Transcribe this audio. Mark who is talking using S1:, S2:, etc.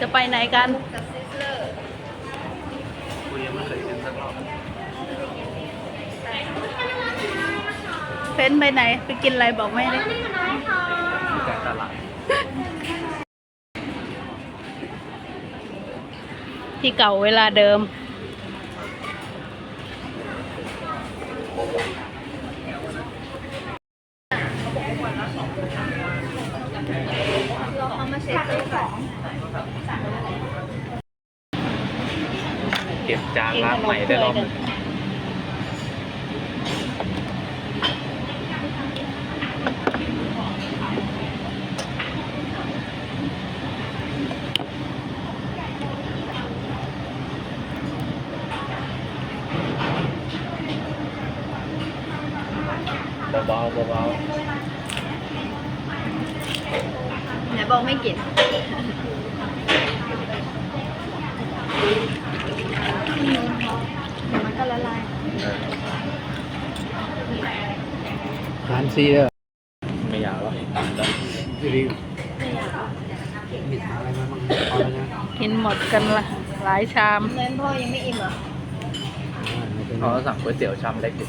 S1: จะไปไหนกัน
S2: กับซิสเลอร์
S3: กูยังไม่เคยกินสักรอบ
S1: เฟ้นไปไหน ไปกินอะไรบอกแม่ดิ
S3: แต่ตลาด
S1: ที่เก่าเวลาเดิม
S2: เราเขามาเช็คตัวก่อน
S3: เก็บจานล้างใหม่ได้รอบหนึ่งเบาๆเบา
S2: ไหนบอกไม่กินมัน ก็ละลาย
S3: ๆเออ
S4: ร้านซีเด้อ
S3: ไม่อยากแล้วแล้ว
S4: ดีมีหาอะไรมาบ้างพอแล้วนะ
S1: กินหมดกันละหลายชาม
S2: เงินพ่อยังไม่อิ่มเหรอ
S4: อ่าไม่เป็นไร
S3: เขาสั่งก๋วยเตี๋ยวชามเล็กดิ